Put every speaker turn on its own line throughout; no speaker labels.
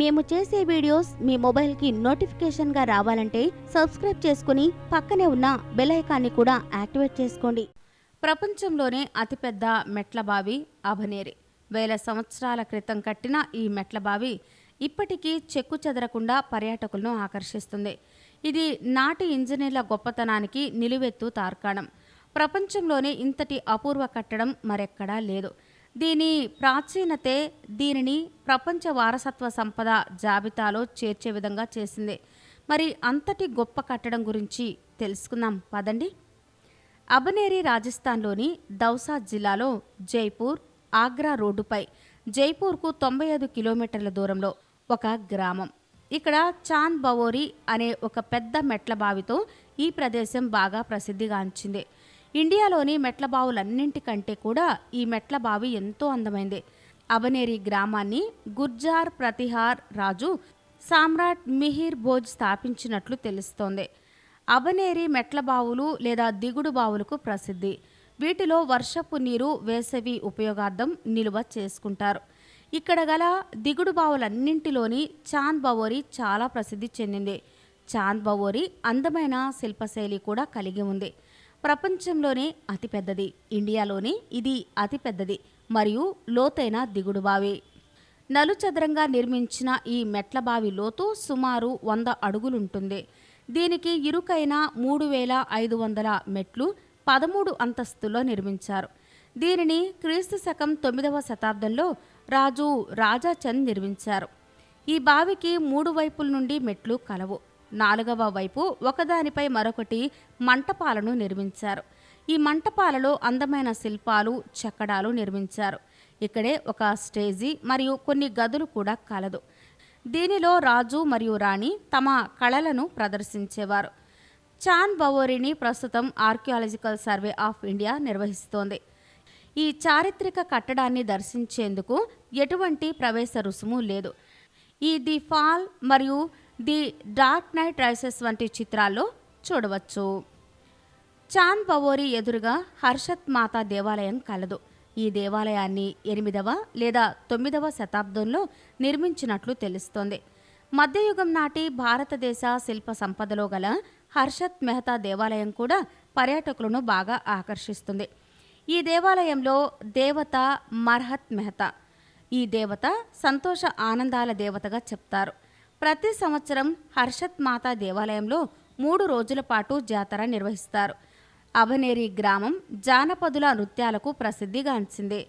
మేము చేసే వీడియోస్ మీ మొబైల్కి నోటిఫికేషన్గా రావాలంటే సబ్స్క్రైబ్ చేసుకుని పక్కనే ఉన్న బెల్ ఐకాన్ని కూడా యాక్టివేట్ చేసుకోండి. ప్రపంచంలోనే అతిపెద్ద మెట్ల బావి అభనేరి. వేల సంవత్సరాల క్రితం కట్టిన ఈ మెట్ల బావి ఇప్పటికీ చెక్కు చెదరకుండా పర్యాటకులను ఆకర్షిస్తుంది. ఇది నాటి ఇంజనీర్ల గొప్పతనానికి నిలువెత్తు తార్కాణం. ప్రపంచంలోనే ఇంతటి అపూర్వ కట్టడం మరెక్కడా లేదు. దీని ప్రాచీనతే దీనిని ప్రపంచ వారసత్వ సంపద జాబితాలో చేర్చే విధంగా చేసింది. మరి అంతటి గొప్ప కట్టడం గురించి తెలుసుకుందాం. పదండి. అబనేరి రాజస్థాన్లోని దౌసా జిల్లాలో జైపూర్ ఆగ్రా రోడ్డుపై జైపూర్కు తొంభై ఐదు కిలోమీటర్ల దూరంలో ఒక గ్రామం. ఇక్కడ చాంద్ బవోరి అనే ఒక పెద్ద మెట్ల బావితో ఈ ప్రదేశం బాగా ప్రసిద్ధిగాంచింది. ఇండియాలోని మెట్ల బావులన్నింటికంటే కూడా ఈ మెట్ల బావి ఎంతో అందమైంది. అబనేరి గ్రామాన్ని గుర్జార్ ప్రతిహార్ రాజు సామ్రాట్ మిహిర్ భోజ్ స్థాపించినట్లు తెలుస్తోంది. అబనేరి మెట్ల బావులు లేదా దిగుడు బావులకు ప్రసిద్ధి. వీటిలో వర్షపు నీరు వేసవి ఉపయోగార్థం నిలువ చేసుకుంటారు. ఇక్కడ గల దిగుడు బావులన్నింటిలోని చాంద్ బవోరి చాలా ప్రసిద్ధి చెందింది. చాంద్ బవోరి అందమైన శిల్పశైలి కూడా కలిగి ఉంది. ప్రపంచంలోనే అతిపెద్దది. ఇండియాలోనే ఇది అతిపెద్దది. మరియు లోతైన దిగుడు బావి నలుచదరంగా నిర్మించిన ఈ మెట్ల బావి లోతు సుమారు వంద అడుగులుంటుంది. దీనికి ఇరుకైన మూడు వేల ఐదు వందల మెట్లు పదమూడు అంతస్తులో నిర్మించారు. దీనిని క్రీస్తు శకం తొమ్మిదవ శతాబ్దంలో రాజు రాజాచంద్ నిర్మించారు. ఈ బావికి మూడు వైపుల నుండి మెట్లు కలవు. నాలుగవ వైపు ఒకదానిపై మరొకటి మంటపాలను నిర్మించారు. ఈ మంటపాలలో అందమైన శిల్పాలు చెక్కడాలు నిర్మించారు. ఇక్కడే ఒక స్టేజీ మరియు కొన్ని గదులు కూడా కలదు. దీనిలో రాజు మరియు రాణి తమ కళలను ప్రదర్శించేవారు. చాంద్ బవోరిని ప్రస్తుతం ఆర్కియాలజికల్ సర్వే ఆఫ్ ఇండియా నిర్వహిస్తోంది. ఈ చారిత్రక కట్టడాన్ని దర్శించేందుకు ఎటువంటి ప్రవేశ రుసుము లేదు. ఈ ది ఫాల్ మరియు ది డార్క్ నైట్ రైసెస్ వంటి చిత్రాల్లో చూడవచ్చు. చాంద్ పవోరి ఎదురుగా హర్షత్ మాతా దేవాలయం కలదు. ఈ దేవాలయాన్ని ఎనిమిదవ లేదా తొమ్మిదవ శతాబ్దంలో నిర్మించినట్లు తెలుస్తోంది. మధ్యయుగం నాటి భారతదేశ శిల్ప సంపదలో గల హర్షత్ మెహతా దేవాలయం కూడా పర్యాటకులను బాగా ఆకర్షిస్తుంది. ఈ దేవాలయంలో దేవత మర్హత్ మెహతా ఈ దేవత సంతోష ఆనందాల దేవతగా చెప్తారు. ప్రతి సంవత్సరం హర్షత్ మాతా దేవాలయంలో మూడు రోజుల పాటు జాతర నిర్వహిస్తారు. అభనేరి గ్రామం జానపదుల నృత్యాలకు ప్రసిద్ధిగాంచింది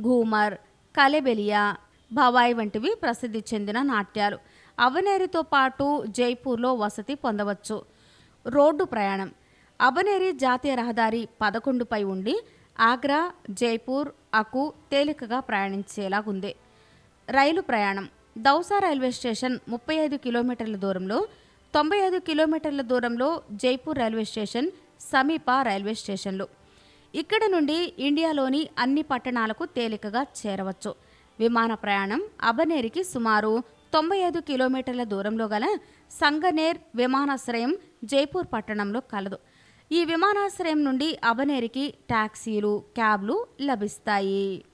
ఘూమర్ కలెబెలియా భవాయి వంటివి ప్రసిద్ధి చెందిన నాట్యాలు. అవనేరితో పాటు జైపూర్లో వసతి పొందవచ్చు. రోడ్డు ప్రయాణం. అబనేరి జాతీయ రహదారి పదకొండుపై ఉండి ఆగ్రా జైపూర్ అకు తేలికగా ప్రయాణించేలాగుంది. రైలు ప్రయాణం. దౌసా రైల్వే స్టేషన్ ముప్పై ఐదు కిలోమీటర్ల దూరంలో తొంభై ఐదు కిలోమీటర్ల దూరంలో జైపూర్ రైల్వే స్టేషన్ సమీప రైల్వే స్టేషన్లు. ఇక్కడ నుండి ఇండియాలోని అన్ని పట్టణాలకు తేలికగా చేరవచ్చు. విమాన ప్రయాణం అబనేరికి సుమారు తొంభై ఐదు కిలోమీటర్ల దూరంలో గల సంగనేర్ విమానాశ్రయం జైపూర్ పట్టణంలో కలదు. ఈ విమానాశ్రయం నుండి అబనేరికి టాక్సీలు క్యాబ్లు లభిస్తాయి.